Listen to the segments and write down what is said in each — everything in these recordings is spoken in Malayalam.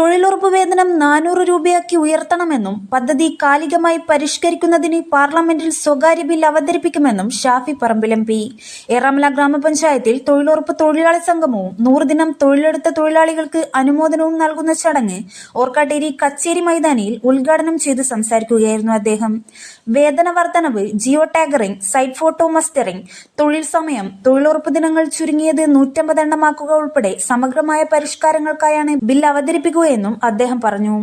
തൊഴിലുറപ്പ് വേതനം നാനൂറ് രൂപയാക്കി ഉയർത്തണമെന്നും പദ്ധതി കാലികമായി പരിഷ്കരിക്കുന്നതിന് പാർലമെന്റിൽ സ്വകാര്യ ബിൽ അവതരിപ്പിക്കുമെന്നും ഷാഫി പറമ്പിൽ എം പി. ഏറാമല ഗ്രാമപഞ്ചായത്തിൽ തൊഴിലുറപ്പ് തൊഴിലാളി സംഗമവും നൂറുദിനം തൊഴിലെടുത്ത തൊഴിലാളികൾക്ക് അനുമോദനവും നൽകുന്ന ചടങ്ങ് ഓർക്കാട്ടേരി കച്ചേരി മൈതാനിയിൽ ഉദ്ഘാടനം ചെയ്ത് സംസാരിക്കുകയായിരുന്നു അദ്ദേഹം. വേതന വർധനവ് geo tagging site photo mustering തൊഴിൽ സമയം തൊഴിലുറപ്പ് ദിനങ്ങൾ ചുരുങ്ങിയത് നൂറ്റമ്പത് എണ്ണമാക്കുക ഉൾപ്പെടെ സമഗ്രമായ പരിഷ്കാരങ്ങൾക്കായാണ് ബിൽ അവതരിപ്പിക്കുകയെന്നും അദ്ദേഹം പറഞ്ഞു.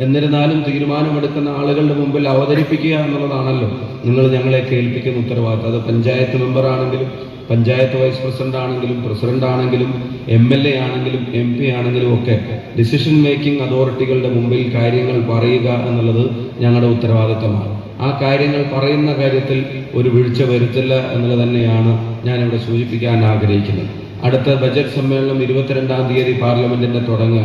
എന്നിരുന്നാലും തീരുമാനമെടുക്കുന്ന ആളുകളുടെ മുമ്പിൽ അവതരിപ്പിക്കുക എന്നുള്ളതാണല്ലോ. നിങ്ങൾ ഞങ്ങളെ കേൾപ്പിക്കുന്ന ഉത്തരവാദിത്തം. അത് പഞ്ചായത്ത് മെമ്പർ ആണെങ്കിലും പഞ്ചായത്ത് വൈസ് പ്രസിഡന്റ് ആണെങ്കിലും പ്രസിഡന്റ് ആണെങ്കിലും എം എൽ എ ആണെങ്കിലും എം പി ആണെങ്കിലും ഒക്കെ ഡിസിഷൻ മേക്കിംഗ് അതോറിറ്റികളുടെ മുമ്പിൽ കാര്യങ്ങൾ പറയുക എന്നുള്ളത് ഞങ്ങളുടെ ഉത്തരവാദിത്തമാണ്. ആ കാര്യങ്ങൾ പറയുന്ന കാര്യത്തിൽ ഒരു വീഴ്ച വരുത്തില്ല എന്നുള്ളത് തന്നെയാണ് ഞാനിവിടെ സൂചിപ്പിക്കാൻ ആഗ്രഹിക്കുന്നത്. അടുത്ത ബജറ്റ് സമ്മേളനം ഇരുപത്തിരണ്ടാം തീയതി പാർലമെന്റിന്റെ തുടങ്ങുക.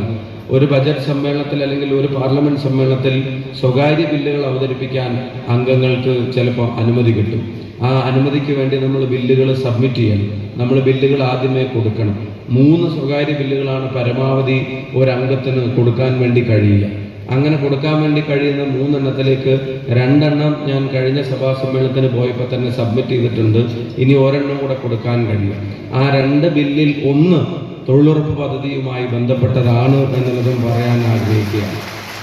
ഒരു ബജറ്റ് സമ്മേളനത്തിൽ അല്ലെങ്കിൽ ഒരു പാർലമെന്റ് സമ്മേളനത്തിൽ സ്വകാര്യ ബില്ലുകൾ അവതരിപ്പിക്കാൻ അംഗങ്ങൾക്ക് ചിലപ്പോൾ അനുമതി കിട്ടും. ആ അനുമതിക്ക് വേണ്ടി നമ്മൾ ബില്ലുകൾ സബ്മിറ്റ് ചെയ്യണം. നമ്മൾ ബില്ലുകൾ ആദ്യമേ കൊടുക്കണം. മൂന്ന് സ്വകാര്യ ബില്ലുകളാണ് പരമാവധി ഒരംഗത്തിന് കൊടുക്കാൻ വേണ്ടി കഴിയുക. അങ്ങനെ കൊടുക്കാൻ വേണ്ടി കഴിയുന്ന മൂന്നെണ്ണത്തിലേക്ക് രണ്ടെണ്ണം ഞാൻ കഴിഞ്ഞ സഭാ സമ്മേളനത്തിന് പോയപ്പോൾ തന്നെ സബ്മിറ്റ് ചെയ്തിട്ടുണ്ട്. ഇനി ഒരെണ്ണം കൂടെ കൊടുക്കാൻ കഴിയും. ആ രണ്ട് ബില്ലിൽ ഒന്ന് തൊഴിലുറപ്പ് പദ്ധതിയുമായി ബന്ധപ്പെട്ടതാണ് എന്നുള്ളതും പറയാൻ ആഗ്രഹിക്കുകയാണ്.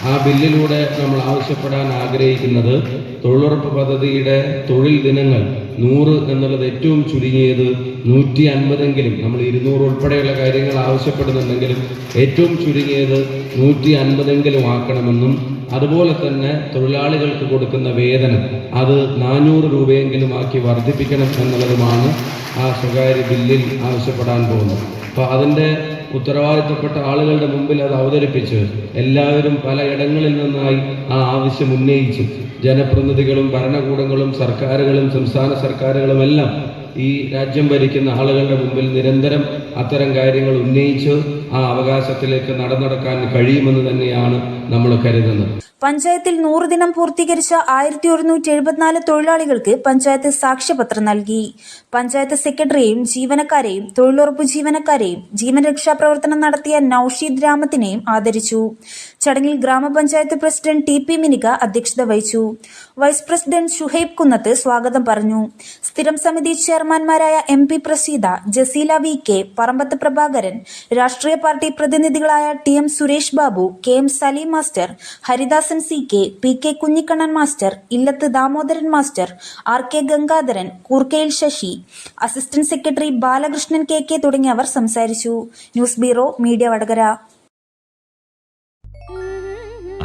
ആ ബില്ലിലൂടെ നമ്മൾ ആവശ്യപ്പെടാൻ ആഗ്രഹിക്കുന്നത് തൊഴിലുറപ്പ് പദ്ധതിയുടെ തൊഴിൽ ദിനങ്ങൾ നൂറ് എന്നുള്ളത് ഏറ്റവും ചുരുങ്ങിയത് നൂറ്റി അൻപതെങ്കിലും നമ്മൾ ഇരുന്നൂറ് ഉൾപ്പെടെയുള്ള കാര്യങ്ങൾ ആവശ്യപ്പെടുന്നുണ്ടെങ്കിലും ഏറ്റവും ചുരുങ്ങിയത് നൂറ്റി അൻപതെങ്കിലും ആക്കണമെന്നും അതുപോലെ തന്നെ തൊഴിലാളികൾക്ക് കൊടുക്കുന്ന വേതനം അത് നാനൂറ് രൂപയെങ്കിലും ആക്കി വർദ്ധിപ്പിക്കണം എന്നുള്ളതുമാണ് ആ സ്വകാര്യ ബില്ലിൽ ആവശ്യപ്പെടാൻ പോകുന്നത്. അപ്പോൾ അതിന്റെ ഉത്തരവാദിത്തപ്പെട്ട ആളുകളുടെ മുമ്പിൽ അത് അവതരിപ്പിച്ചു എല്ലാവരും പലയിടങ്ങളിൽ നിന്നായി ആ ആവശ്യം ഉന്നയിച്ചു. ജനപ്രതിനിധികളും ഭരണകൂടങ്ങളും സർക്കാരുകളും സംസ്ഥാന സർക്കാരുകളും എല്ലാം ഈ രാജ്യം ഭരിക്കുന്ന ആളുകളുടെ മുമ്പിൽ നിരന്തരം അത്തരം കാര്യങ്ങൾ ഉന്നയിച്ച് ആ അവകാശത്തിലേക്ക് നടന്നടക്കാൻ കഴിയുമെന്ന് തന്നെയാണ് നമ്മൾ കരുതുന്നത് പഞ്ചായത്തിൽ നൂറ് ദിനം പൂർത്തീകരിച്ച ആയിരത്തി ഒരുന്നൂറ്റി എഴുപത്തിനാല് തൊഴിലാളികൾക്ക് പഞ്ചായത്ത് സാക്ഷ്യപത്രം നൽകി. പഞ്ചായത്ത് സെക്രട്ടറിയെയും ജീവനക്കാരെയും തൊഴിലുറപ്പ് ജീവനക്കാരെയും ജീവൻ രക്ഷാ പ്രവർത്തനം നടത്തിയ നൌഷീദ് രാമത്തിനെയും ആദരിച്ചു. ചടങ്ങിൽ ഗ്രാമപഞ്ചായത്ത് പ്രസിഡന്റ് ടി പി മിനിക അധ്യക്ഷത വഹിച്ചു. വൈസ് പ്രസിഡന്റ് ഷുഹൈബ് കുന്നത്ത് സ്വാഗതം പറഞ്ഞു. സ്ഥിരം സമിതി ചെയർമാൻമാരായ M P Praseetha Jaseela V K Parambath Prabhakaran രാഷ്ട്രീയ party പ്രതിനിധികളായ T M Suresh Babu K M Saleem master Haridasan C K P K Kunhikannan master Illath Damodaran master R K Gangadharan Koorkayil Sasi assistant secretary Balakrishnan K K തുടങ്ങിയവർ സംസാരിച്ചു. News bureau media Vadakara.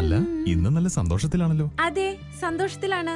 അല്ല ഇന്ന് നല്ല സന്തോഷത്തിലാണല്ലോ. അതെ സന്തോഷത്തിലാണ്.